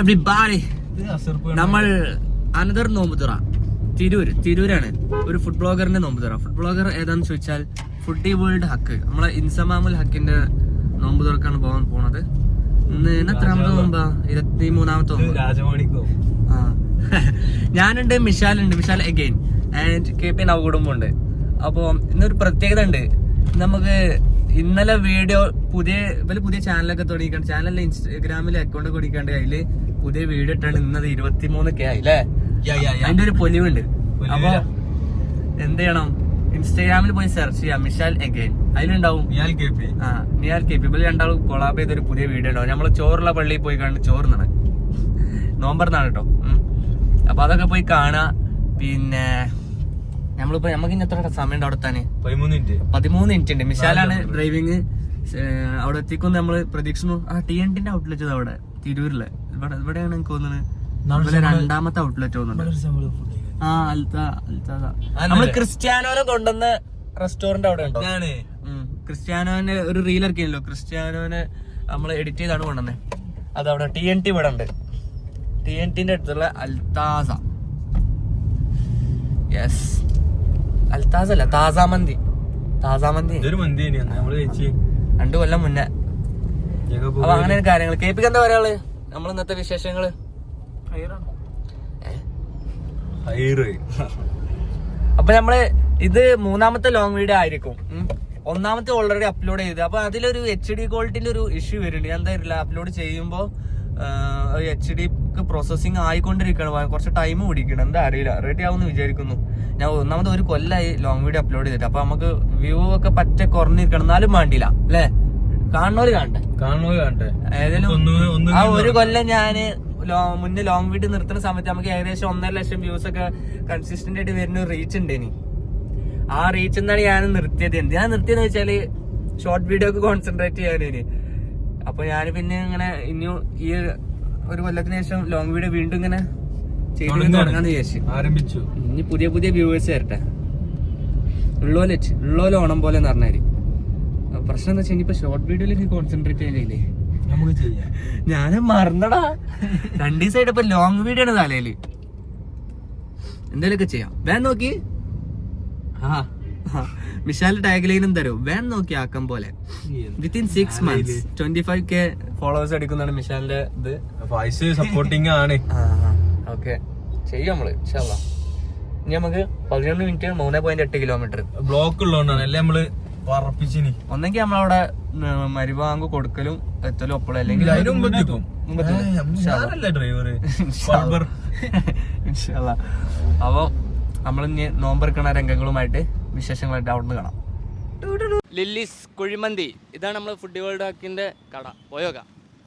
Everybody നമ്മൾ another നോമ്പുതുറ. Tirur. തിരൂരാണ്. ഒരു ഫുഡ് ബ്ലോഗറിന്റെ നോമ്പുതുറ. ഫുഡ് ബ്ലോഗർ ഏതാന്ന് ചോദിച്ചാൽ ഫുഡി വേൾഡ് ഹക്ക് നമ്മളെ ഇൻസമാമുൽ ഹക്കിന്റെ നോമ്പ് തുറക്കാണ് പോകാൻ പോണത്. ഇന്ന് എത്രാമത്തെ നോമ്പാ? ഇരുപത്തി മൂന്നാമത്തെ നോമ്പ്. രാജവാണിക്കോ ആ. ഞാനുണ്ട് മിഷാലുണ്ട് Mishal again and K P നവകുടുംബുണ്ട് അപ്പോൾ ഇന്നൊരു പ്രത്യേകത ഉണ്ട്. നമുക്ക് ഇന്നലെ വീഡിയോ പുതിയ ഇവർ പുതിയ ചാനലൊക്കെ തുടങ്ങിക്കാണ്ട് ചാനലിൽ ഇൻസ്റ്റാഗ്രാമിൽ അക്കൗണ്ട് കൊടുക്കാണ്ട് അതിൽ പുതിയ വീഡിയോ ഇട്ടാണ് ഇന്നത് ഇരുപത്തിമൂന്ന് കെ ആയില്ലേ? അതിന്റെ ഒരു പൊലിവുണ്ട്. അപ്പൊ എന്ത് ചെയ്യണം? ഇൻസ്റ്റാഗ്രാമിൽ പോയി സെർച്ച് ചെയ്യാം. മിഷാൽ അഗൈൻ അതിലുണ്ടാവും. K P. ആ നിയാൽ കേപ്പിബിൾ രണ്ടാളും കൊളാബ് ചെയ്തൊരു പുതിയ വീഡിയോ ഉണ്ടാവും. നമ്മൾ ചോറുള്ള പള്ളിയിൽ പോയി കണ്ട് ചോറുന്നാണ്. നോമ്പറന്നാണ് കേട്ടോ. അപ്പൊ അതൊക്കെ പോയി കാണാ. പിന്നെ നമ്മളിപ്പോ നമുക്ക് ഇനി എത്ര സമയം അവിടെ തന്നെ പതിമൂന്ന് മിനിറ്റ്. പതിമൂന്ന് മിനിറ്റ്. ഉണ്ട് മിശാലാണ് ഡ്രൈവിങ് അവിടെ എത്തിക്കും നമ്മൾ പ്രതീക്ഷിക്കുന്നു. ആ ടി എൻ ടിന്റെ ഔട്ട്ലെറ്റ് അവിടെ തിരൂരിൽ. ഇവിടെ ഇവിടെയാണ് എനിക്ക് തോന്നുന്നത്. രണ്ടാമത്തെ ഔട്ട്ലെറ്റ് തോന്നുന്നുണ്ട്. ആ അൽത്ത അൽത്താദ നമ്മൾ ക്രിസ്ത്യാനോനെ കൊണ്ടുവന്ന റെസ്റ്റോറന്റ് അവിടെ ഉണ്ടോ. ക്രിസ്ത്യാനോനെ ഒരു റീൽ ഇറക്കിയല്ലോ. ക്രിസ്ത്യാനോനെ നമ്മൾ എഡിറ്റ് ചെയ്താണ് കൊണ്ടുവന്നത് അതവിടെ ടി എൻ ടി ഇവിടെ ഉണ്ട്. ടി എൻ ടിന്റെ അടുത്തുള്ള അൽതാസ യെസ് അൽത്താസ അല്ല താസാമന്തി. താസാമന്തി. ഇതൊരു മന്തി തന്നെയാണ് നമ്മൾ കഴിച്ച്. രണ്ടു കൊല്ലം മുന്നേ. അപ്പൊ അങ്ങനെ കാര്യങ്ങൾ കേപ്പിക്ക് എന്താ പറയാൾ നമ്മൾ ഇന്നത്തെ വിശേഷങ്ങൾ? അപ്പൊ നമ്മൾ ഇത് മൂന്നാമത്തെ ലോങ് വീഡിയോ ആയിരിക്കും. ഒന്നാമത്തെ ഓൾറെഡി അപ്ലോഡ് ചെയ്ത്. അപ്പൊ അതിലൊരു എച്ച് ഡി ക്വാളിറ്റിന്റെ ഒരു ഇഷ്യൂ വരുന്നുണ്ട്. ഞാൻ എന്താ അപ്ലോഡ് എച്ച് ഡി പ്രോസസ്സിങ് ആയിക്കൊണ്ടിരിക്കണം കുറച്ച് ടൈം പിടിക്കണം. എന്താ അറിയില്ല. റെഡി ആവുമെന്ന് വിചാരിക്കുന്നു. ഞാൻ ഒന്നാമത് ഒരു കൊല്ലായി ലോങ് വീഡിയോ അപ്ലോഡ് ചെയ്തിട്ട്. അപ്പൊ നമുക്ക് വ്യൂ ഒക്കെ പറ്റ കുറഞ്ഞിരിക്കണം. എന്നാലും വേണ്ടില്ല അല്ലേ? കാണുന്നവര് കാണട്ടെ. കാണുന്നത് കാണട്ടെ. ഏതായാലും ആ ഒരു കൊല്ലം ഞാൻ മുന്നേ ലോങ് വീഡിയോ നിർത്തുന്ന സമയത്ത് നമുക്ക് ഏകദേശം ഒന്നര ലക്ഷം വ്യൂസ് ഒക്കെ കൺസിസ്റ്റന്റ് ആയിട്ട് വരുന്ന റീച്ച് ഉണ്ട് ഇനി. ആ റീച്ച് എന്നാണ് ഞാൻ നിർത്തിയത്. എന്ത് ഞാൻ നിർത്തിയെന്ന് വെച്ചാൽ ഷോർട്ട് വീഡിയോ ഒക്കെ കോൺസെൻട്രേറ്റ് ചെയ്യാനിനി അപ്പൊ ഞാൻ പിന്നെ ഇങ്ങനെ ഇനിയും ഈ ഒരു കൊല്ലത്തിന് ശേഷം ലോങ് വീഡിയോ വീണ്ടും ഇങ്ങനെ ചെയ്ത് ഇങ്ങനെ തുടങ്ങാന്ന് വിചാരിച്ചു. ആരംഭിച്ചു. ഇനി പുതിയ പുതിയ വ്യൂവേഴ്സ് വരട്ടെ. ഉള്ളോലെ ഉള്ളോലെ ഓണം പോലെ എന്ന് പറഞ്ഞാൽ. പ്രശ്നം എന്താ വെച്ചാൽ ഇനിയിപ്പോ ഷോർട്ട് വീഡിയോയിലേക്ക് കോൺസെൻട്രേറ്റ് ചെയ്യാനില്ലേ നമുക്ക് ചെയ്യാം. ഞാൻ മറന്നടാ. രണ്ടു ദിവസമായിട്ട് ഇപ്പൊ ലോങ് വീഡിയോ ആണ് തലയിൽ എന്തേലൊക്കെ ചെയ്യാം. വേൻ നോക്കി. ആ. മിഷാൽ ടാഗ് ലൈനും തരും. വേൻ നോക്കി ആക്കം പോലെ. Within six months twenty five K followers എടുക്കുന്നതാണ് മിഷാലിന്റെ ഇത്. വോയിസ് സപ്പോർട്ടിങ് ആണ്. ഓക്കെ. ചെയ്യാം നമ്മൾ ഇൻഷാല്ല ഇനി നമുക്ക് പതിനൊന്ന് മിനിറ്റ് മൂന്ന് പോയിന്റ് എട്ട് കിലോമീറ്റർ ബ്ലോക്ക് ഉള്ളതുകൊണ്ടാണ്. അല്ലെ നമ്മൾ പറപ്പിച്ചിനി? ഒന്നെങ്കിൽ നമ്മളവിടെ മരുവാങ്ക് കൊടുക്കലും എത്തലും ഒപ്പളും. അല്ലെങ്കിൽ. അപ്പൊ നമ്മളിനി നോമ്പെടുക്കണ രംഗങ്ങളുമായിട്ട് വിശേഷങ്ങളായിട്ട് അവിടെ നിന്ന് കാണാം ലില്ലിസ് കുഴിമന്തി ഇതാണ് നമ്മൾ ഫുഡ് വേൾഡ് ഹാക്കിന്റെ കട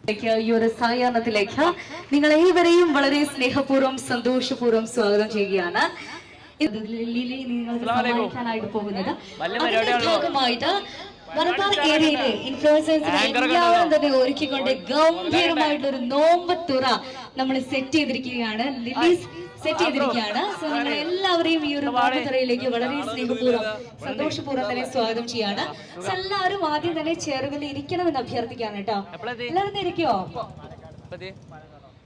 ലേക്ക് ഈ ഒരു സായാഹ്നത്തിലേക്ക് നിങ്ങൾ ഏവരെയും വളരെ സ്നേഹപൂർവം സന്തോഷപൂർവം സ്വാഗതം ചെയ്യുകയാണ് നിങ്ങൾക്ക് സഹായിക്കാനായിട്ട് പോകുന്നത് അതിന്റെ ഭാഗമായിട്ട് മലബാർ ഏരിയയിലെ ഇൻഫ്ലുവൻസേഴ്സിനെ എല്ലാവരും തന്നെ ഒരുക്കിക്കൊണ്ട് ഗംഭീരമായിട്ടുള്ള ഒരു നോമ്പ് തുറ നമ്മൾ സെറ്റ് ചെയ്തിരിക്കുകയാണ് ലില്ലീസ് സെറ്റ് ചെയ്തിരിക്കുകയാണ്. സോ നിങ്ങൾ എല്ലാവരെയും ഈ ഒരു പാഠത്തറയിലേക്ക് വളരെ സ്നേഹപൂർവം സന്തോഷപൂർവം തന്നെ സ്വാഗതം ചെയ്യാണ്. സോ എല്ലാവരും ആദ്യം തന്നെ ചെയറുകളിൽ ഇരിക്കണമെന്ന് അഭ്യർത്ഥിക്കാണ് കേട്ടോ. എല്ലാവരും ഇരിക്കുവോ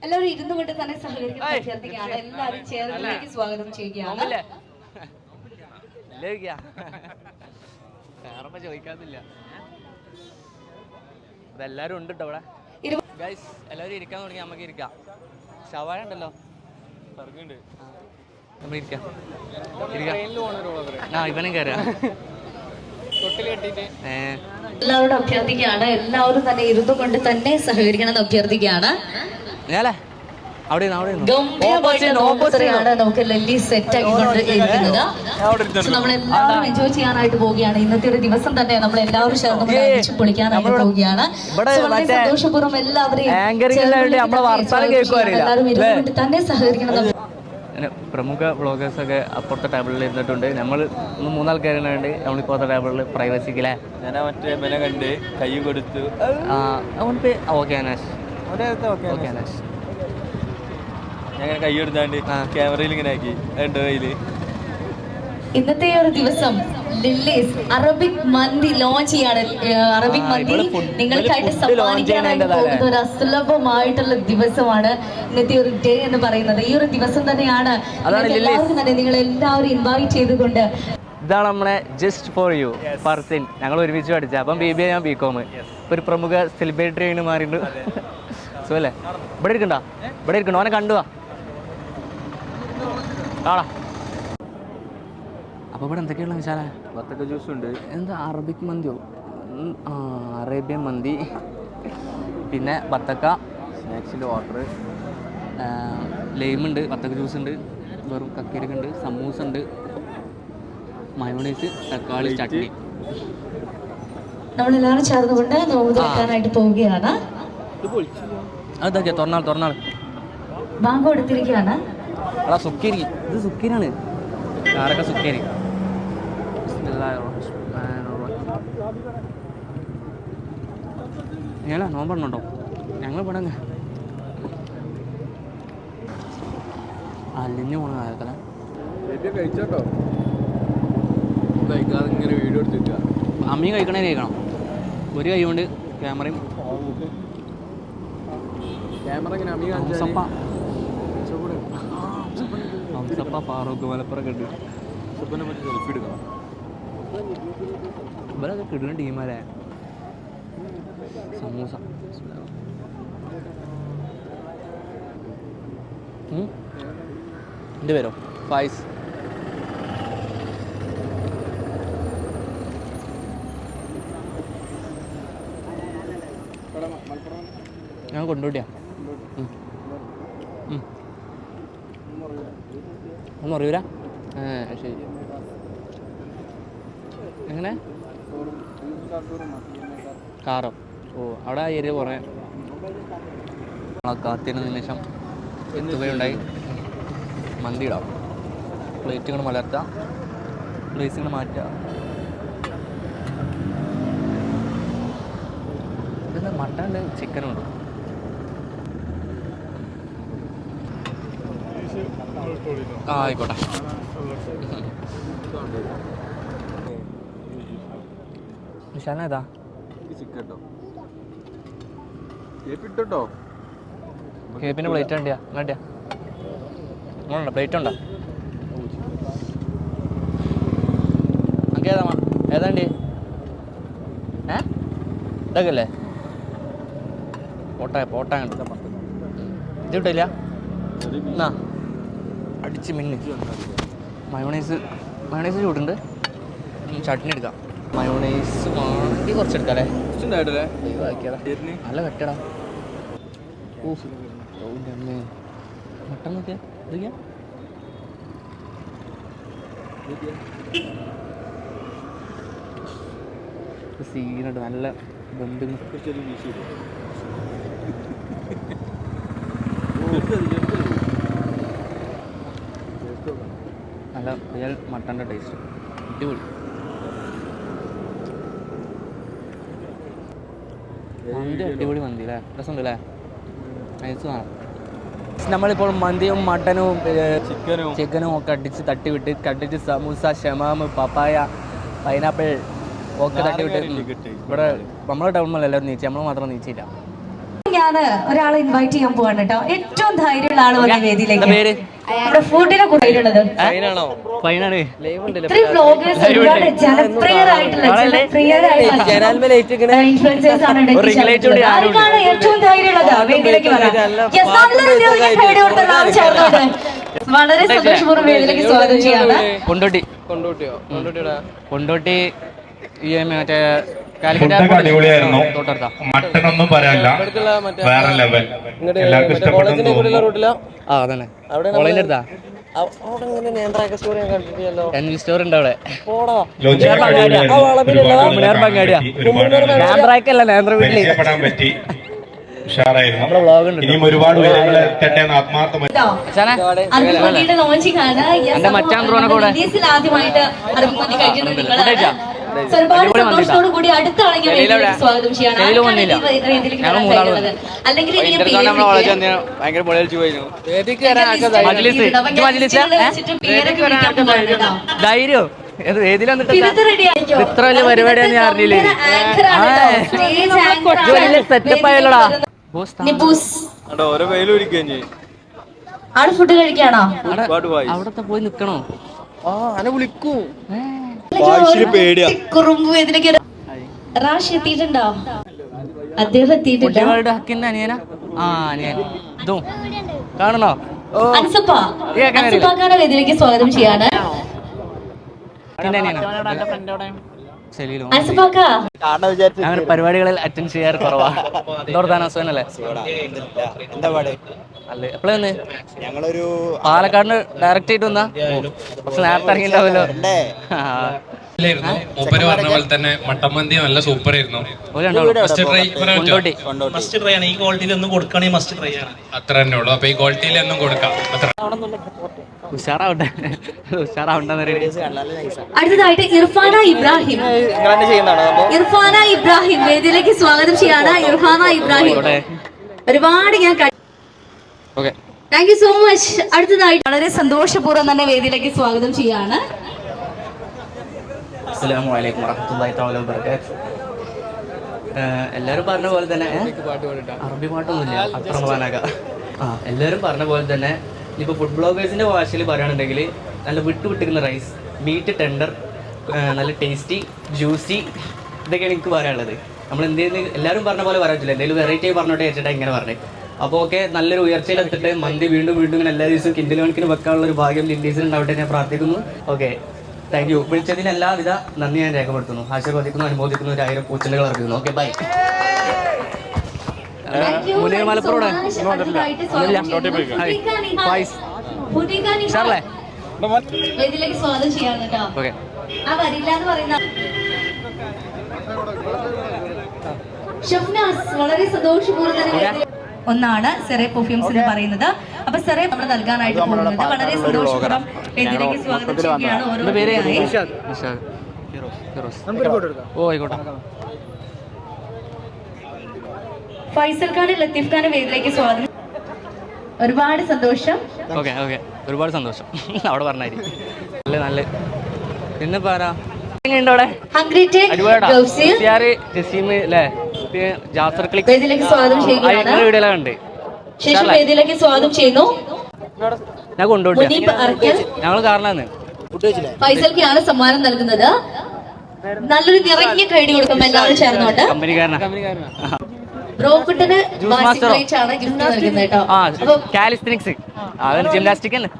എല്ലാവരും ഇരുന്നു കൊണ്ട് തന്നെ സഹകരിക്കാൻ അഭ്യർത്ഥിക്കുകയാണ്. എല്ലാവരും ചെയറുകളിലേക്ക് സ്വാഗതം ചെയ്യുകയാണ്. ചോദിക്കാന്നില്ല ഇതെല്ലാരും ഉണ്ട് കേട്ടോ ഇവിടെ ഇരു- എല്ലാവരും ഇരിക്കാൻ തുടങ്ങി. നമുക്ക് ഇരിക്കാം. ഷവായ ഉണ്ടല്ലോ. നമ്മൾ ഇരിക്കാം. ഇരിക്കാം. ആ ഇവനും കയറാം ഏ. എല്ലാവരോടും അഭ്യർത്ഥിക്കുകയാണ്. എല്ലാവരും തന്നെ ഇരുന്നു കൊണ്ട് തന്നെ സഹകരിക്കണം എന്ന് അഭ്യർത്ഥിക്കുകയാണ്. അവിടെ നമുക്ക് ലല്ലി സെറ്റ് ഇരിക്കുന്നത് നമ്മൾ എല്ലാവരും എൻജോയ് ചെയ്യാനായിട്ട് പോവുകയാണ് ഇന്നത്തെ ഒരു ദിവസം തന്നെ നമ്മൾ എല്ലാവരും ചേർന്ന് പൊളിക്കാനായിട്ട് പോവുകയാണ് സന്തോഷപൂർവം എല്ലാവരെയും. എല്ലാവരും തന്നെ സഹകരിക്കണം പ്രമുഖ ബ്ലോഗേഴ്സ് ഒക്കെ അപ്പുറത്തെ ടേബിളിൽ ഇരുന്നിട്ടുണ്ട് നമ്മൾ മൂന്നാൾക്കാരുണ്ട് നമ്മളിപ്പോഴത്തെ ടേബിളിൽ പ്രൈവസിക്കില്ലേ ഞാൻ മറ്റേ മെന കണ്ട് കൈ കൊടുത്തു ഓക്കെ ഓക്കെ അനാഷ് ഞാൻ കൈ എടുത്താണ്ട് ക്യാമറയിൽ ഇങ്ങനെ ആക്കി. രണ്ട് കയ്യിൽ? ഇന്നത്തെ ഒരു ദിവസം ലില്ലീസ് അറബിക് മന്തി ലോഞ്ച് ചെയ്യാണ്. അറബിക് മന്തി നിങ്ങൾക്കായിട്ട് സമ്മാനിക്കാനായിട്ട് പോകുന്ന ഒരു അസുലഭമായിട്ടുള്ള ദിവസമാണ് ഇന്നത്തെ ഒരു ഡേ എന്ന് പറയുന്നത്. ഈ ഒരു ദിവസം തന്നെയാണ് അതാണ് ലില്ലീസ്. എല്ലാവർക്കും തന്നെ നിങ്ങൾ എല്ലാവരും ഇൻവൈറ്റ് ചെയ്തുകൊണ്ട് ഇതാണ് നമ്മളെ ജസ്റ്റ് ഫോർ യു പർസിൻ ഞങ്ങൾ ഒരുമിച്ച് പഠിച്ച അപ്പം ബി ബി എ ഞാൻ ബി കോം ഇപ്പൊ ഒരു പ്രമുഖ സെലിബ്രിറ്റി ആയിട്ട് മാറിയിട്ടുണ്ട്. സുഖല്ലേ? ഇവിടെ ഇരിക്കണ്ടോ. ഇവിടെ ഇരിക്കണ്ടോ. അവനെ കണ്ടുവാ ആടാ അപ്പൊ ഇവിടെ എന്തൊക്കെയുള്ള വിശാല? വത്തക്ക ജ്യൂസ് ഉണ്ട്. എന്താ അറബിക് മന്തിയോ? ആ അറേബ്യൻ മന്തി. പിന്നെ വത്തക്ക. സ്നാക്സിന്റെ വാട്ടർ ലൈമുണ്ട് വത്തക്ക ജ്യൂസ് ഉണ്ട്. വെറും കക്കിരക്ക ഉണ്ട് സമൂസ ഉണ്ട്. മയോണൈസ് തക്കാളി ചട്നി. നമ്മളെല്ലാവരും ചേർന്നുകൊണ്ട് നോമ്പ് തുറക്കാനായിട്ട് പോവുകയാണ്. അതൊക്കെ തുറന്നാൾ തുറന്നാൾ. ബാങ്ക് കൊടുത്തിരിക്കുകയാണ്. എടാ സുക്കേരി. ഇത് സുക്കേരിയാണ്. ആരൊക്കെ സുക്കേരി? ഞങ്ങളാ നോമ്പണ്ണുണ്ടോ ഞങ്ങൾ പടങ്ങ അലിഞ്ഞു പോണ കാലത്തല കഴിച്ചോട്ടോ? കഴിക്കാതെ ഇങ്ങനെ വീഡിയോ അമ്മയും കഴിക്കണേ കഴിക്കണം. ഒരു കൈ കൊണ്ട് ക്യാമറയും ക്യാമറ ഇങ്ങനെ അമ്മി ഹംസപ്പ ഫാറൂഖ് മലപ്പുറം ഉണ്ട്. സുബനെ പറ്റി സെൽഫി എടുക്കണം. ഇവരൊക്കെ കിടുന്ന ടീമല്ലേ സമൂസ. എന്റെ പേരോ? ഫൈസ്. ഞാൻ കൊണ്ടുപോട്ടിയാ ശരി. എങ്ങനെ? കാറോ? ഓ അവിടെ ആ ഏരിയ കുറേ. കാത്തിന് നിമിഷം എത്തുകയുണ്ടായി. മന്തി ഇടാം പ്ലേറ്റ് ഇങ്ങനെ മലർത്താം പ്ലേസ് ഇങ്ങനെ മാറ്റുക ഇത് മട്ടൻ ഉണ്ട് ചിക്കനും ഉണ്ട് ആ ആയിക്കോട്ടെ. നിഷാന ഏതാ? ചിക്കട്ടോ കേപ്പിട്ടോ കേപ്പിന് പ്ലേറ്റ് ഉണ്ടോ നമുക്ക് ഏതാ ഏതാണ്ടി ഏ? ഇതൊക്കെ അല്ലേ പോട്ട പോട്ടാ ഇത് കിട്ടില്ല എന്നാ അടിച്ച് മിന്നി മയോണൈസ് മയോണൈസ് ചൂടുണ്ട്. ചട്ടിനി ചട്നി എടുക്കാം. മയോണൈസ് വാണ്ടി കുറച്ചെടുക്കാല്ലേ? നല്ല വെട്ടടാ ഊഫ് മട്ടൻ നോക്കിയാ? ഇതൊക്കെയാ സീനുണ്ട് നല്ല ബന്ധുങ്ങൾ നല്ല റിയൽ മട്ടന്റെ ടേസ്റ്റ് അടിപൊളി. മന്തി അടിപൊളി മന്തി അല്ലേ രസമുണ്ട് അല്ലേ നൈസ് വേണം നമ്മളിപ്പോൾ മന്തിയും മട്ടനും ചിക്കനും. ചിക്കനും ഒക്കെ അടിച്ച് തട്ടിവിട്ട് കട്ടിച്ച് സമൂസ ഷമാമ് പപ്പായ പൈനാപ്പിൾ ഒക്കെ തട്ടി വിട്ട് ഇവിടെ നമ്മളെ ടൗണിൽ എല്ലാവരും നീച്ചി നമ്മൾ മാത്രം നീച്ചില്ല. ഞാൻ ഒരാളെ ഇൻവൈറ്റ് ചെയ്യാൻ പോവാണ് കേട്ടോ. ഏറ്റവും ധൈര്യമുള്ള ആൾ വന്ന വേദിയിലേക്ക്. പേര്? നമ്മുടെ ഫുഡിനെ കൂടെയുള്ളത് ഫൈനാണ് ഇത്രയും വ്ലോഗേഴ്സ് ഒരുപാട് ജനപ്രിയരായിട്ടുള്ള ജനപ്രിയരായിട്ടുള്ള ഇൻഫ്ലുവൻസേഴ്സ് ആണ് ഉണ്ടെങ്കിൽ ആർക്കാണ് ഏറ്റവും ധൈര്യമുള്ളത്? വേദിയിലേക്ക് വരാം വളരെ സന്തോഷപൂർവം വേദിയിലേക്ക് സ്വാഗതം ചെയ്യാണ്. കൊണ്ടോട്ടി. കൊണ്ടോട്ടിയോ? കൊണ്ടോട്ടിയുടെ? കൊണ്ടോട്ടി ഈ മറ്റേ ഫുഡൊക്കെ അടിപൊളിയായിരുന്നു. മട്ടൺ ഒന്നും പറയാനില്ല. വേറെ ലെവൽ എല്ലാവർക്കും ഇഷ്ടപ്പെട്ടു പരിചയപ്പെടാൻ പറ്റി. ഇനിയും ഒരുപാട് ആത്മാർത്ഥമായി. മച്ചാൻ ബ്രോനെ കൂടെ. ആദ്യമായിട്ട് ഒരുപാട് സന്തോഷത്തോടു കൂടി അടുത്ത സ്വാഗതം ചെയ്യാണ്? അല്ലെങ്കിൽ. ധൈര്യം? ഇത്ര വലിയ പരിപാടിയാണ് ഞാൻ അറിഞ്ഞില്ലേ? സെറ്റപ്പ് ആയല്ലോടാ. ഫുഡ് കഴിക്കാണോ? അവിടത്തെ പോയി നിക്കണോ? ആ അനെ വിളിക്കൂ. കുറുമ്പ് ഇതിലേക്ക് റാഷ് എത്തിയിട്ടുണ്ടോ? അദ്ദേഹം എത്തിയിട്ടുണ്ടോ? കുട്ടികളുടെ ഹക്കിന്റെ അനിയന? ആ അനിയൻ. ഇതും കാണണോ? അൻസപ്പ. സ്വാഗതം ചെയ്യാണ്. അങ്ങനെ പരിപാടികളിൽ അറ്റൻഡ് ചെയ്യാറ് കുറവാ. എന്തോർത്താൻ അസുഖനല്ലേ എന്താ പാട്? അല്ലേ എപ്പോഴാന്ന് ഞങ്ങളൊരു പാലക്കാടിന് ഡയറക്റ്റ് ആയിട്ട് വന്നാ? പക്ഷെ നേരത്തെ. ായിരുന്നു മൂപ്പര് പറഞ്ഞ പോലെ തന്നെ നല്ല സൂപ്പർ ആയിരുന്നു. ട്രൈ മസ്റ്റ് ട്രൈ ആണ്. ഈ ക്വാളിറ്റിയിൽ ഒന്ന് കൊടുക്കുകയാണെങ്കിൽ മസ്റ്റ് ട്രൈ ആണ്. അത്ര തന്നെ ഉള്ളൂ. അപ്പൊ ഈ ക്വാളിറ്റിയിൽ ഒന്നും കൊടുക്കാം. അത്ര ഉഷാറാവട്ടെ. അടുത്തതായിട്ട് ഇർഫാന ഇബ്രാഹിം. ഇർഫാന ഇബ്രാഹിം വേദിയിലേക്ക് സ്വാഗതം ചെയ്യാണ് ഇർഫാന ഇബ്രാഹിം. ഒരുപാട് ഞാൻ okay. Thank you so much അടുത്തതായിട്ട് വളരെ സന്തോഷപൂർവം തന്നെ വേദിയിലേക്ക് സ്വാഗതം ചെയ്യാണ്. അസ്സലാമു അലൈക്കും വറഹ്മത്തുള്ളാഹി തആല വബറകാത്ത് എല്ലാവരും പറഞ്ഞ പോലെ തന്നെ അറബി പാട്ടൊന്നുമില്ല അത്ര എല്ലാവരും പറഞ്ഞ പോലെ തന്നെ ഇപ്പോൾ ഫുഡ് ബ്ലോഗേഴ്സിന്റെ ഭാഷയിൽ പറയുകയാണെന്നുണ്ടെങ്കിൽ നല്ല വിട്ട് വിട്ടിരുന്ന റൈസ് മീറ്റ് ടെൻഡർ നല്ല ടേസ്റ്റി ജ്യൂസി ഇതൊക്കെയാണ് എനിക്ക് പറയാനുള്ളത്. നമ്മൾ എന്തെങ്കിലും എല്ലാവരും പറഞ്ഞ പോലെ പറയാൻ പറ്റില്ല. എന്തെങ്കിലും വെറൈറ്റി ആയി പറഞ്ഞോട്ടെ വെച്ചിട്ടാണ് ഇങ്ങനെ പറഞ്ഞത് അപ്പോൾ ഓക്കെ നല്ലൊരു ഉയർച്ചയിലെത്തിട്ട് മന്തി വീണ്ടും വീണ്ടും ഇങ്ങനെ എല്ലാ ദിവസവും കിൻഡിൽ കണക്കിന് വെക്കാനുള്ള ഒരു ഭാഗ്യം ലിൻഡീസിന് ഉണ്ടാവട്ടെ ഞാൻ പ്രാർത്ഥിക്കുന്നു. ഓക്കെ താങ്ക് യു വിളിച്ചതിന് എല്ലാവിധ നന്ദി ഞാൻ രേഖപ്പെടുത്തുന്നു. ആശീർവദിക്കുന്നു അനുമോദിക്കുന്നു ഒരു ആയിരം പൂച്ചലുകൾ ഇറക്കുന്നു ഓക്കെ ബൈ. മുനീർ മലപ്പുറം സ്വാഗതം ചെയ്യുന്നു. ഷാർലേ? വേദിയിലേക്ക് സ്വാഗതം ചെയ്യാണ് കേട്ടോ. ഓക്കെ ആ വരില്ല എന്ന് പറയുന്ന ഷഫ്നാസ് വളരെ സന്തോഷപൂർവം ഒന്നാണ് സെറെ പെർഫ്യൂംസ് എന്ന് പറയുന്നത്. അപ്പൊ സെറെ നമ്മൾ നൽകാനായിട്ട് പോകുന്നത്. വളരെ സന്തോഷപൂർവം വേദിയിലേക്ക് സ്വാഗതം ചെയ്യുകയാണ് ഓരോ. ഓ ആയിക്കോട്ടെ. ഫൈസൽ ഖാൻ ലത്തീഫ് ഖാൻ വേദിയിലേക്ക് സ്വാഗതം. ഒരുപാട് സന്തോഷം. Okay okay. ഒരുപാട് സന്തോഷം. അവിടെ പറഞ്ഞായിരിക്കും നല്ല നല്ല. പിന്നെ സ്വാഗതം ചെയ്യുന്നു. ഞാൻ ഞങ്ങൾ കാരണമാണ് ഫൈസൽക്കാണ് സമ്മാനം നൽകുന്നത്. നല്ലൊരു നിറഞ്ഞ കൈഡി കൊടുക്കുമ്പോ എല്ലാവരും ചേർന്നുകൊണ്ട് കമ്പനിക്കാരനാ. മാസ്റ്ററോ? ആണ് ഗിഫ്റ്റ് നൽകുന്നത് കേട്ടോ. കാലിസ്റ്റിനിക്സ് അതാണ് ജിംനാസ്റ്റിക് അല്ലേ?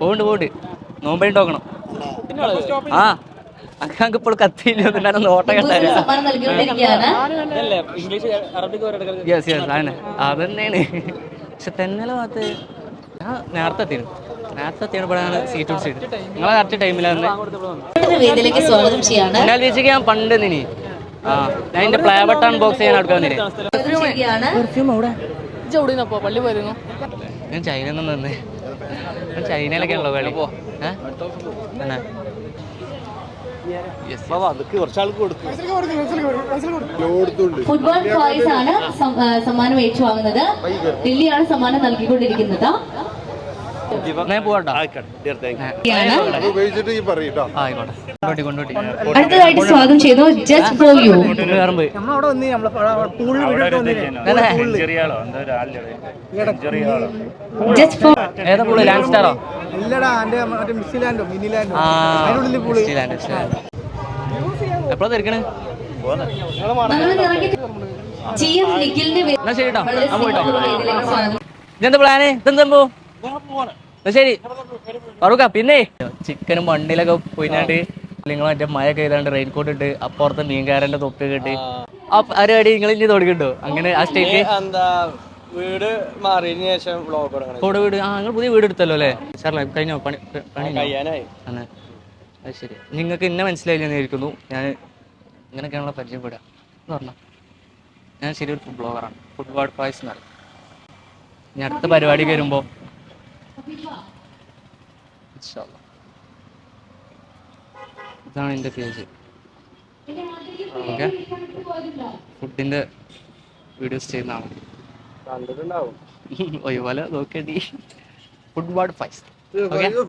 Pond pond. നോക്കണം ആ അങ്ങ് ഇപ്പോൾ കത്തിയില്ല നോട്ടം യെസ് യെസ് ആണ് അതന്നെയാണ്. പക്ഷെ തെന്നലെ ഭാഗത്ത് ഞാൻ നേരത്തെ എത്തിയിരുന്നു. നേരത്തെ എത്തിയപ്പോഴാണ് സീറ്റ് സീറ്റ് നിങ്ങളെ കറക്റ്റ് ടൈമിലാണ് ബ്രോക്കുട്ടന് വേദിയിലേക്ക് സ്വാഗതം ചെയ്യാണ്. ഞാൻ പണ്ട് നിനി. ആ ഞാൻ എന്റെ പ്ലേ ബട്ടൺ അൺബോക്സ് ചെയ്യാൻ വന്നില്ലേ പള്ളി പോയിരുന്നു. ഞാൻ ചൈന നിന്നേ ഞാൻ ചൈനയിലൊക്കെ ഉള്ളു കളി പോ. ഫുട്ബോൾ ടോയ്സ് ആണ് സമ്മാനം ഏറ്റുവാങ്ങുന്നത്. ഡൽഹിയാണ് സമ്മാനം നൽകിക്കൊണ്ടിരിക്കുന്നത്. അടുത്തതായിട്ട് സ്വാഗതം ചെയ്തു ജസ്റ്റ് യു ജസ്റ്റ് ഫോർ ഏതാ ലാൻഡ് സ്റ്റാറോ എന്നാ ശരി കേട്ടോ ഞാൻ പോയിട്ടോ. ഇതെന്താ പ്ലാന് ഇതെന്താ പോ എന്നാ ശരി. ഫറൂഖ പിന്നെ? ചിക്കനും മണ്ണിലൊക്കെ പോയിട്ട് നിങ്ങൾ മറ്റേ മഴ ചെയ്താണ്ട് റെയിൻ കോട്ട് ഇട്ട് അപ്പുറത്തെ മീൻകാരന്റെ തൊപ്പി കിട്ടി ആ. പരിപാടി നിങ്ങൾ ഇനി തുടങ്ങിട്ടോ അങ്ങനെ ആ സ്റ്റേറ്റ് എന്താ വീട് മാറിയതിന് ശേഷം വ്ളോഗ് തുടങ്ങണം കോട് വീട് ആ നിങ്ങൾ പുതിയ വീട് എടുത്തല്ലോ അല്ലേ? സാറല്ലേ കഴിഞ്ഞോ? പണി പണി? കഴിയാനായി. അത് ശരി. നിങ്ങൾക്ക് എന്നെ മനസ്സിലായില്ലെന്ന് ഇരിക്കുന്നു ഞാൻ ഇങ്ങനെയൊക്കെയാണല്ലോ പരിചയപ്പെടുക. എന്ന് പറഞ്ഞാൽ ഞാൻ ശരി ഒരു ഫുഡ് ബ്ലോഗറാണ് ഫുഡ് വാർഡ് പ്രൈസ് എന്ന് പറയും. ഇനി അടുത്ത പരിപാടി വരുമ്പോൾ ഇതാണ് എന്റെ പേജ്. ഓക്കെ. ഫുഡിന്റെ വീഡിയോസ് ചെയ്യുന്നതാണ്. കണ്ടിട്ടുണ്ടാവും. ഒഴിപോലെ നോക്കേണ്ടി ഫുഡ് വാർഡ് ഫൈസ് ഓക്കെ?